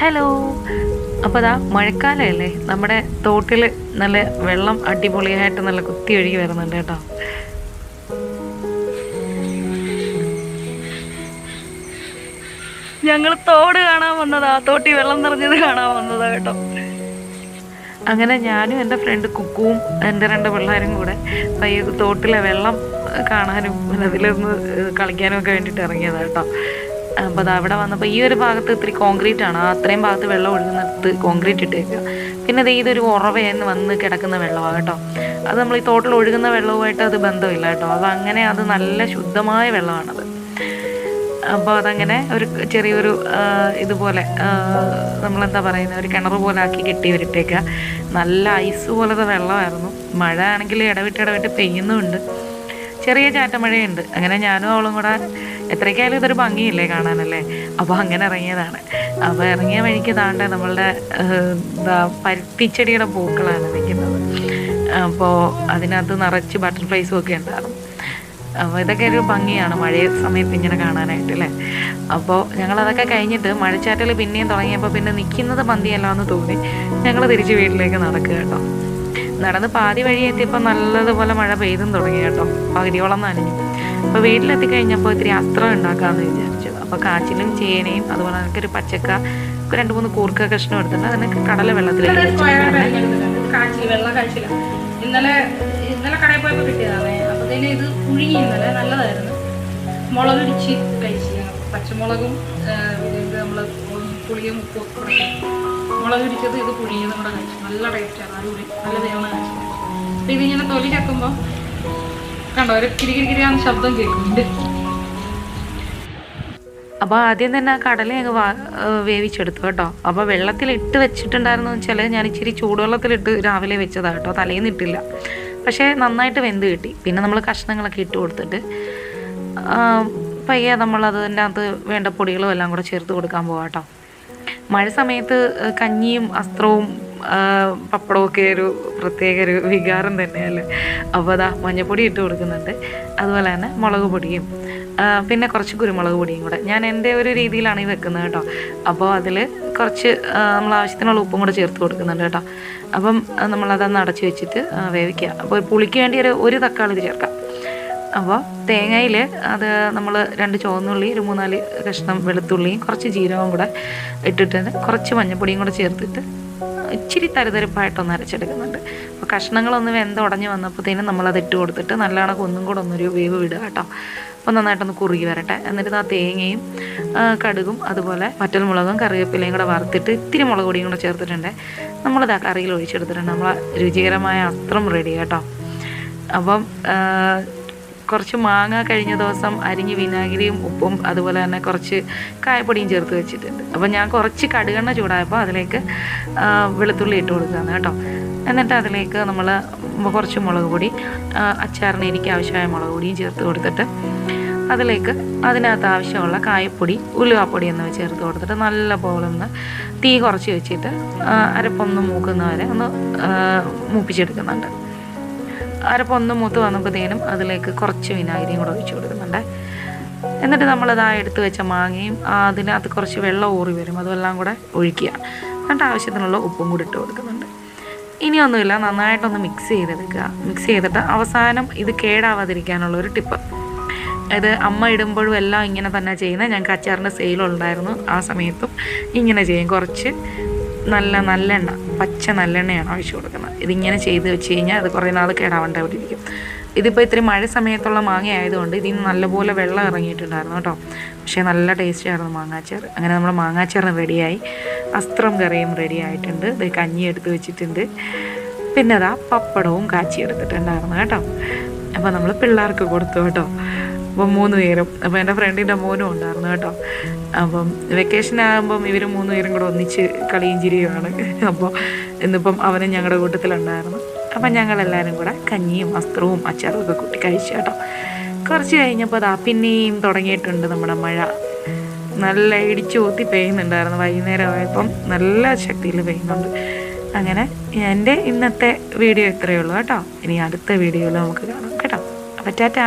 Hello അപ്പോൾ അതാ മഴക്കാലമല്ലേ നമ്മുടെ തോട്ടിൽ നല്ല വെള്ളം അടിപൊളിയായിട്ട് നല്ല കുത്തി ഒഴുകി വരുന്നുണ്ട് കേട്ടോ. ഞങ്ങൾ തോട് കാണാൻ വന്നതാ. തോട്ടി വെള്ളം നിറഞ്ഞത് കാണാൻ വന്നതാ കേട്ടോ. അങ്ങനെ ഞാനും എന്റെ ഫ്രണ്ട് കുക്കുവും എന്റെ രണ്ട് പിള്ളേരും കൂടെ തോട്ടിലെ വെള്ളം കാണാനും അതിലൊന്ന് കളിക്കാനും ഒക്കെ വേണ്ടിയിട്ട് ഇറങ്ങിയതാണ് കേട്ടോ. അപ്പോൾ അവിടെ വന്നപ്പോൾ ഈ ഒരു ഭാഗത്ത് ഇത്തിരി കോൺക്രീറ്റ് ആണ്. അത്രയും ഭാഗത്ത് വെള്ളം ഒഴുകുന്നിടത്ത് കോൺക്രീറ്റ് ഇട്ടേക്കുക പിന്നെ ദേ ഇതൊരു ഉറവയെന്ന് വന്ന് കിടക്കുന്ന വെള്ളമാണ് കേട്ടോ. അത് നമ്മൾ ഈ തോട്ടിൽ ഒഴുകുന്ന വെള്ളവുമായിട്ട് അത് ബന്ധമില്ല കേട്ടോ. അത് അങ്ങനെ അത് നല്ല ശുദ്ധമായ വെള്ളമാണത്. അപ്പോൾ അതങ്ങനെ ഒരു ചെറിയൊരു ഇതുപോലെ നമ്മളെന്താ പറയുന്നത് ഒരു കിണർ പോലെ ആക്കി കെട്ടി വരിട്ടേക്കുക നല്ല ഐസ് പോലത്തെ വെള്ളമായിരുന്നു. മഴ ആണെങ്കിൽ ഇടവിട്ട് ഇടവിട്ട് പെയ്യുന്നുമുണ്ട് ചെറിയ ചാറ്റമഴയുണ്ട്. അങ്ങനെ ഞാനും അവളും കൂടെ എത്രയ്ക്കായാലും ഇതൊരു ഭംഗിയില്ലേ കാണാനല്ലേ? അപ്പോൾ അങ്ങനെ ഇറങ്ങിയതാണ്. അപ്പോൾ ഇറങ്ങിയ വഴിക്ക് താണ്ട നമ്മളുടെ എന്താ പരുത്തിച്ചെടിയുടെ പൂക്കളാണ് നിൽക്കുന്നത് അപ്പോൾ അതിനകത്ത് നിറച്ച് ബട്ടർഫ്ലൈസും ഒക്കെ ഉണ്ടായിരുന്നു അപ്പോൾ ഇതൊക്കെ ഒരു ഭംഗിയാണ് മഴ സമയത്ത് ഇങ്ങനെ കാണാനായിട്ട് അല്ലേ? അപ്പോൾ ഞങ്ങളതൊക്കെ കഴിഞ്ഞിട്ട് മഴച്ചാറ്റൽ പിന്നെയും തുടങ്ങിയപ്പോൾ പിന്നെ നിൽക്കുന്നത് പന്തിയല്ല എന്ന് തോന്നി. ഞങ്ങൾ തിരിച്ച് വീട്ടിലേക്ക് നടക്കുക കേട്ടോ. നടന്ന് പാതി വഴി എത്തിയപ്പോൾ നല്ലതുപോലെ മഴ പെയ്തും തുടങ്ങി കേട്ടോ. പകുതിയോളം നനഞ്ഞു. അപ്പോൾ വീട്ടിലെത്തി കഴിഞ്ഞപ്പോൾ ഇത്തിരി അസ്ത്രം ഉണ്ടാക്കാമെന്ന് വിചാരിച്ചു. അപ്പോൾ കാച്ചിലും ചേനയും അതുപോലെ പച്ചക്ക ഒരു രണ്ട് മൂന്ന് കൂർക്ക കഷ്ണം എടുത്തിട്ട് അതിനൊക്കെ കടല വെള്ളത്തിൽ കാച്ചിൽ വെള്ളം കഴിച്ചില്ല ഇന്നലെ ഇന്നലെ കടയിൽ പോയപ്പോൾ കിട്ടിയതാണ്. ഇത് പുഴുങ്ങി ഇന്നലെ. നല്ലതായിരുന്നു. മുളക് ഇടിച്ച് കഴിച്ച്. പച്ചമുളകും നമ്മൾ പുളിയും ഉപ്പും ഒക്കെ കൂടെ മുളക് ഇടിച്ചത് ഇത് പുളിയതും കൂടെ കഴിച്ചു. നല്ല ടേസ്റ്റാണ് അടിപൊളി. നല്ല തേവണ കഴിച്ചു അപ്പം ഇതിങ്ങനെ തൊലി കക്കുമ്പോൾ കണ്ടോ ഒരു കിരികിരികിരിയാന്ന് ശബ്ദം കേൾക്കുന്നുണ്ട്. അപ്പോൾ ആദ്യം തന്നെ ആ കടല അങ്ങ് വേവിച്ചെടുത്തു കേട്ടോ. അപ്പോൾ വെള്ളത്തിൽ ഇട്ട് വെച്ചിട്ടുണ്ടായിരുന്നു വെച്ചാൽ ഞാൻ ഇച്ചിരി ചൂടുവെള്ളത്തിലിട്ട് രാവിലെ വെച്ചതാണ് കേട്ടോ. തലേന്ന് ഇട്ടില്ല. പക്ഷേ നന്നായിട്ട് വെന്ത് കിട്ടി. പിന്നെ നമ്മൾ കഷ്ണങ്ങളൊക്കെ ഇട്ട് കൊടുത്തിട്ട് പയ്യെ നമ്മൾ അതിന്റെ അകത്ത് വേണ്ട പൊടികളും എല്ലാം കൂടെ ചേർത്ത് കൊടുക്കാൻ പോകാം കേട്ടോ. മഴ സമയത്ത് കഞ്ഞിയും അസ്ത്രവും പപ്പടമൊക്കെ ഒരു പ്രത്യേക ഒരു വികാരം തന്നെയല്ലേ? അപ്പോൾ അതാ മഞ്ഞപ്പൊടി ഇട്ട് കൊടുക്കുന്നുണ്ട്. അതുപോലെ തന്നെ മുളക് പൊടിയും പിന്നെ കുറച്ച് കുരുമുളക് പൊടിയും കൂടെ. ഞാൻ എന്റെ ഒരു രീതിയിലാണ് ഈ വെക്കുന്നത് കേട്ടോ. അപ്പോൾ അതിൽ കുറച്ച് നമ്മൾ ആവശ്യത്തിനുള്ള ഉപ്പും കൂടെ ചേർത്ത് കൊടുക്കുന്നുണ്ട് കേട്ടോ. അപ്പം നമ്മളതൊന്ന് അടച്ച് വെച്ചിട്ട് വേവിക്കുക. അപ്പോൾ പുളിക്ക് വേണ്ടി ഒരു ഒരു തക്കാളി ചേർക്കാം. അപ്പോൾ തേങ്ങയിൽ അത് നമ്മൾ രണ്ട് ചുവന്നുള്ളി ഒരു മൂന്നാൽ കഷ്ണം വെളുത്തുള്ളിയും കുറച്ച് ജീരകവും കൂടെ ഇട്ടിട്ട് കുറച്ച് മഞ്ഞപ്പൊടിയും കൂടെ ചേർത്തിട്ട് ഇച്ചിരി തരതരപ്പായിട്ടൊന്ന് അരച്ചെടുക്കുന്നുണ്ട്. അപ്പോൾ കഷ്ണങ്ങളൊന്ന് വെന്ത് ഉടഞ്ഞ് വന്നപ്പോഴത്തേനും നമ്മളത് ഇട്ട് കൊടുത്തിട്ട് നല്ല കണക്ക് ഒന്നും കൂടെ ഒന്നൊരു വേവ് വിടുക കേട്ടോ. അപ്പോൾ നന്നായിട്ടൊന്ന് കുറുകി വരട്ടെ. എന്നിട്ട് ആ തേങ്ങയും കടുകും അതുപോലെ വറ്റൽമുളകും കറിവേപ്പിലയും കൂടെ വറുത്തിട്ട് ഇത്തിരി മുളക് പൊടിയും കൂടെ ചേർത്തിട്ടുണ്ട്. നമ്മളിത് ആ കറിയിൽ ഒഴിച്ചെടുത്തിട്ടുണ്ട്. നമ്മൾ രുചികരമായ അത്രം റെഡി കേട്ടോ. അപ്പം കുറച്ച് മാങ്ങ കഴിഞ്ഞ ദിവസം അരിഞ്ഞ് വിനാഗിരിയും ഉപ്പും അതുപോലെ തന്നെ കുറച്ച് കായപ്പൊടിയും ചേർത്ത് വെച്ചിട്ടുണ്ട്. അപ്പോൾ ഞാൻ കുറച്ച് കടുകെണ്ണ ചൂടായപ്പോൾ അതിലേക്ക് വെളുത്തുള്ളി ഇട്ട് കൊടുക്കുകയാണ് കേട്ടോ. എന്നിട്ട് അതിലേക്ക് നമ്മൾ കുറച്ച് മുളക് പൊടി അച്ചാറിന് എനിക്ക് ആവശ്യമായ മുളക് പൊടിയും ചേർത്ത് കൊടുത്തിട്ട് അതിലേക്ക് അതിനകത്ത് ആവശ്യമുള്ള കായപ്പൊടി ഉലുവാപ്പൊടി എന്നിവ ചേർത്ത് കൊടുത്തിട്ട് നല്ല പോലെ ഒന്ന് തീ കുറച്ച് വെച്ചിട്ട് അരപ്പൊന്ന് മൂക്കുന്നവരെ ഒന്ന് മൂപ്പിച്ചെടുക്കുന്നുണ്ട്. അരപ്പൊന്ന് മൂത്ത് വന്നപ്പോഴത്തേനും അതിലേക്ക് കുറച്ച് വിനാഗിരിയും കൂടെ ഒഴിച്ചു കൊടുക്കുന്നുണ്ട്. എന്നിട്ട് നമ്മളത് ആ എടുത്ത് വെച്ച മാങ്ങയും അതിനകത്ത് കുറച്ച് വെള്ളം ഊറി വരും. അതെല്ലാം കൂടെ ഒഴിക്കുക. എന്നിട്ട് ആവശ്യത്തിനുള്ള ഉപ്പും കൂടി ഇട്ട് കൊടുക്കുന്നുണ്ട്. ഇനിയൊന്നുമില്ല നന്നായിട്ടൊന്ന് മിക്സ് ചെയ്തെടുക്കുക. മിക്സ് ചെയ്തിട്ട് അവസാനം ഇത് കേടാവാതിരിക്കാനുള്ള ഒരു ടിപ്പ് ഇത് അമ്മ ഇടുമ്പോഴും എല്ലാം ഇങ്ങനെ തന്നെ ചെയ്യുന്നത്. ഞങ്ങൾക്ക് അച്ചാറിന്റെ സെയിലുണ്ടായിരുന്നു ആ സമയത്തും. ഇങ്ങനെ ചെയ്യും. കുറച്ച് നല്ല നല്ലെണ്ണ പച്ച നല്ലെണ്ണയാണ് ഒഴിച്ചു കൊടുക്കുന്നത്. ഇതിങ്ങനെ ചെയ്ത് വെച്ച് കഴിഞ്ഞാൽ അത് കുറേ നാൾ കേടാവേണ്ട അവിടെ ഇരിക്കും. ഇതിപ്പോൾ ഇത്തിരി മഴ സമയത്തുള്ള മാങ്ങ ആയതുകൊണ്ട് ഇതിൽ നിന്ന് നല്ലപോലെ വെള്ളം ഇറങ്ങിയിട്ടുണ്ടായിരുന്നു കേട്ടോ. പക്ഷേ നല്ല ടേസ്റ്റായിരുന്നു മാങ്ങാച്ചാർ അങ്ങനെ നമ്മൾ മാങ്ങാച്ചാറിന് റെഡിയായി അസ്ത്രം കറിയും റെഡി ആയിട്ടുണ്ട്. ഇത് കഞ്ഞി എടുത്ത് വെച്ചിട്ടുണ്ട്. പിന്നെ അതാ പപ്പടവും കാച്ചി എടുത്തിട്ടുണ്ടായിരുന്നു കേട്ടോ. അപ്പോൾ നമ്മൾ പിള്ളേർക്ക് കൊടുത്തു കേട്ടോ. അപ്പം മൂന്ന് പേരും. അപ്പം എന്റെ ഫ്രണ്ടിന്റെ മോനും ഉണ്ടായിരുന്നു കേട്ടോ. അപ്പം വെക്കേഷൻ ആകുമ്പം ഇവർ മൂന്ന് പേരും കൂടെ ഒന്നിച്ച് കളിയും ചിരിയുമാണ് അപ്പോൾ ഇന്നിപ്പം അവനും ഞങ്ങളുടെ കൂട്ടത്തിലുണ്ടായിരുന്നു. അപ്പം ഞങ്ങളെല്ലാവരും കൂടെ കഞ്ഞിയും വസ്ത്രവും അച്ചാറും ഒക്കെ കൂട്ടി കഴിച്ചു കേട്ടോ. കുറച്ച് കഴിഞ്ഞപ്പോൾ അതാ പിന്നെയും തുടങ്ങിയിട്ടുണ്ട് നമ്മുടെ മഴ. നല്ല ഇടിച്ചു ഊത്തി പെയ്യുന്നുണ്ടായിരുന്നു വൈകുന്നേരം ആയപ്പം നല്ല ശക്തിയിൽ പെയ്യുന്നുണ്ട്. അങ്ങനെ എന്റെ ഇന്നത്തെ വീഡിയോ ഇത്രയേ ഉള്ളൂ കേട്ടോ. ഇനി അടുത്ത വീഡിയോയിൽ നമുക്ക് കാണാം കേട്ടോ. അപ്പം ടാറ്റാ.